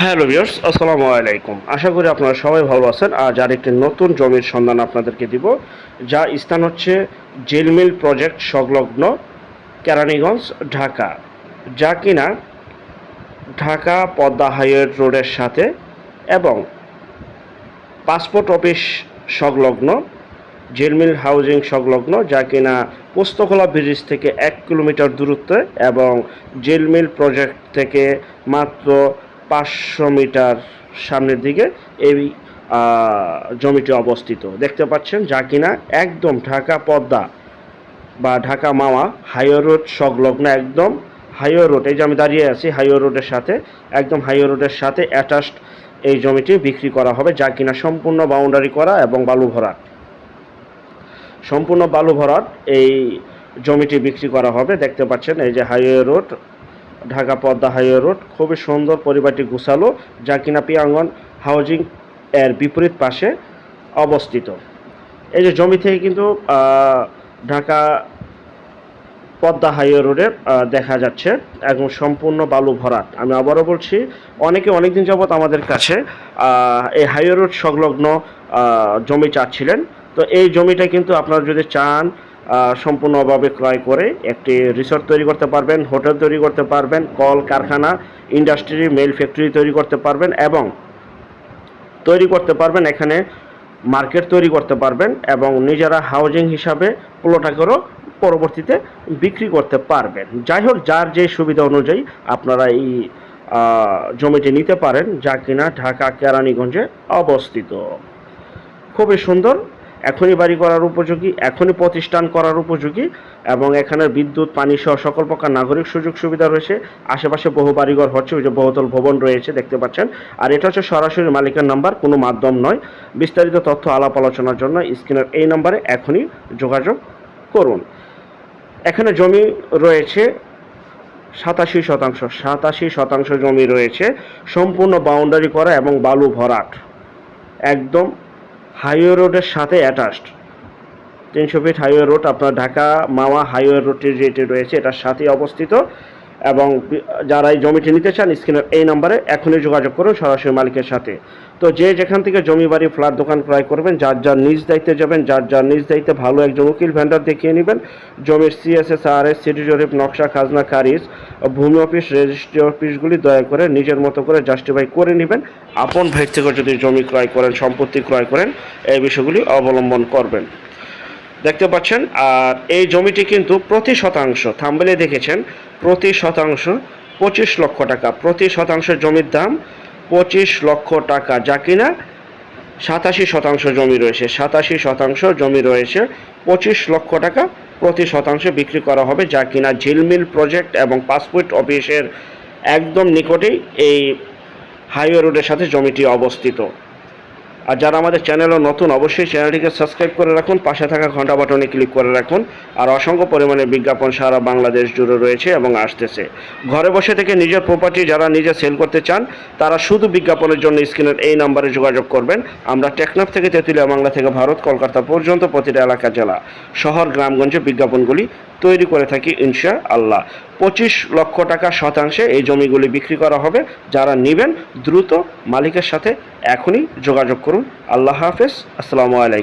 Hello viewers, আসসালামু আলাইকুম। আশা করি আপনারা সবাই ভালো আছেন। আজ আরেকটি নতুন জমির সন্ধান আপনাদেরকে দিব যা স্থান হচ্ছে জেলমিল প্রজেক্ট সংলগ্ন কেরানীগঞ্জ, ঢাকা। যা কিনা ঢাকা পদ্মা হাইওয়ে রোডের সাথে এবং পাসপোর্ট অফিস সংলগ্ন জেলমিল হাউজিং সংলগ্ন, যা কিনা পোস্তকলা ব্রিজ থেকে এক কিলোমিটার দূরত্বে এবং জেলমিল প্রজেক্ট থেকে মাত্র পাঁচশো মিটার সামনের দিকে এই জমিটি অবস্থিত। দেখতে পাচ্ছেন যা কিনা একদম ঢাকা পদ্মা বা ঢাকা মাওয়া হাইওয়ে রোড সংলগ্ন একদম হাইওয়ে রোড। এই যে আমি দাঁড়িয়ে আছি হাইওয়ে রোডের সাথে, একদম হাইওয়ে রোডের সাথে অ্যাটাচড এই জমিটি বিক্রি করা হবে যা কিনা সম্পূর্ণ বাউন্ডারি করা এবং বালু ভরা। সম্পূর্ণ বালু ভরাট এই জমিটি বিক্রি করা হবে। দেখতে পাচ্ছেন এই যে highway road Dhaka Padma highway road. খুবই সুন্দর পরিবারটি গুছালো, যা কিনা পিয়াঙ্গন হাউজিং এর বিপরীত পাশে অবস্থিত। এই যে জমি থেকে কিন্তু ঢাকা পদ্মা হাইওয়ে রোডে দেখা যাচ্ছে একদম সম্পূর্ণ বালু ভরাট। আমি আবারও বলছি, অনেকে অনেকদিন যাবত আমাদের কাছে এই হাইওয়ে রোড সংলগ্ন জমি চাচ্ছিলেন। তো এই জমিটা কিন্তু আপনারা যদি চান সম্পূর্ণভাবে ক্রয় করে একটি রিসোর্ট তৈরি করতে পারবেন হোটেল তৈরি করতে পারবেন, কল, কারখানা ইন্ডাস্ট্রি মেল ফ্যাক্টরি তৈরি করতে পারবেন এবং তৈরি করতে পারবেন, এখানে মার্কেট তৈরি করতে পারবেন এবং নিজেরা হাউজিং হিসাবে প্লটাকেরও পরবর্তীতে বিক্রি করতে পারবেন। যাই হোক, যার যে সুবিধা অনুযায়ী আপনারা এই জমিটি নিতে পারেন, যা কিনা ঢাকা কেরানীগঞ্জে অবস্থিত। খুবই সুন্দর এখনই বাড়ি করার উপযোগী, এখনই প্রতিষ্ঠান করার উপযোগী এবং এখানে বিদ্যুৎ, পানি সহ সকল প্রকার নাগরিক সুযোগ সুবিধা রয়েছে। আশেপাশে বহু বাড়িঘর হচ্ছে, ওই যে বহুতল ভবন রয়েছে, দেখতে পাচ্ছেন। আর এটা হচ্ছে সরাসরি মালিকের নাম্বার, কোনো মাধ্যম নয়। বিস্তারিত তথ্য আলাপ আলোচনার জন্য স্ক্রিনের এই নম্বরে এখনই যোগাযোগ করুন। এখানে জমি রয়েছে, সাতাশি শতাংশ সাতাশি শতাংশ জমি রয়েছে। সম্পূর্ণ বাউন্ডারি করা এবং বালু ভরাট। একদম হাইওয়ে রোডের সাথে অ্যাটাচড তিনশো ফিট হাইওয়ে রোড, আপনার ঢাকা মাওয়া হাইওয়ে রোডটি যেটি রয়েছে, এটার সাথেই অবস্থিত। এবং যারা এই জমিটি নিতে চান স্ক্রিনের এই নাম্বারে এখনই যোগাযোগ করুন সরাসরি মালিকের সাথে। তো যে যেখান থেকে জমি বাড়ি, ফ্ল্যাট, দোকান ক্রয় করবেন, যার যার নিজ দায়িত্বে যাবেন, যার যার নিজ দায়িত্বে ভালো একজন উকিল ভেন্ডার দেখিয়ে নেবেন। জমির সিএসএস আর এস সিটি জরিপ নকশা, খাজনা, কারিজ, ভূমি অফিস, রেজিস্ট্রি অফিসগুলি দয়া করে নিজের মতো করে জাস্টিফাই করে নেবেন। আপন ভাই থেকে যদি জমি ক্রয় করেন, সম্পত্তি ক্রয় করেন, এই বিষয়গুলি অবলম্বন করবেন। দেখতে পাচ্ছেন, আর এই জমিটি কিন্তু প্রতি শতাংশ, থাম্বেলে দেখেছেন, প্রতি শতাংশ পঁচিশ লক্ষ টাকা, প্রতি শতাংশ জমির দাম পঁচিশ লক্ষ টাকা, যা কিনা সাতাশি শতাংশ জমি রয়েছে, সাতাশি শতাংশ জমি রয়েছে, পঁচিশ লক্ষ টাকা প্রতি শতাংশে বিক্রি করা হবে, যা কিনা ঝিলমিল প্রজেক্ট এবং পাসপোর্ট অফিসের একদম নিকটেই এই হাইওয়ে রোডের সাথে জমিটি অবস্থিত। আর যারা আমাদের চ্যানেলও নতুন, অবশ্যই চ্যানেলটিকে সাবস্ক্রাইব করে রাখুন, পাশে থাকা ঘণ্টা বাটনে ক্লিক করে রাখুন, আর অসংখ্য পরিমাণে বিজ্ঞাপন সারা বাংলাদেশ জুড়ে রয়েছে এবং আসতেছে। ঘরে বসে থেকে নিজের প্রপার্টি যারা নিজে সেল করতে চান, তারা শুধু বিজ্ঞাপনের জন্য স্ক্রিনের এই নাম্বারে যোগাযোগ করবেন। আমরা টেকনাফ থেকে তেঁতুলিয়া, বাংলা থেকে ভারত, কলকাতা পর্যন্ত প্রতিটা এলাকা, জেলা, শহর, গ্রামগঞ্জে বিজ্ঞাপনগুলি তৈরি করে থাকি ইনশা আল্লাহ পঁচিশ লক্ষ টাকা শতাংশে এই জমিগুলি বিক্রি করা হবে। যারা নেবেন, দ্রুত মালিকের সাথে এখনই যোগাযোগ করুন। আল্লাহ হাফেজ। আসসালামু আলাইকুম।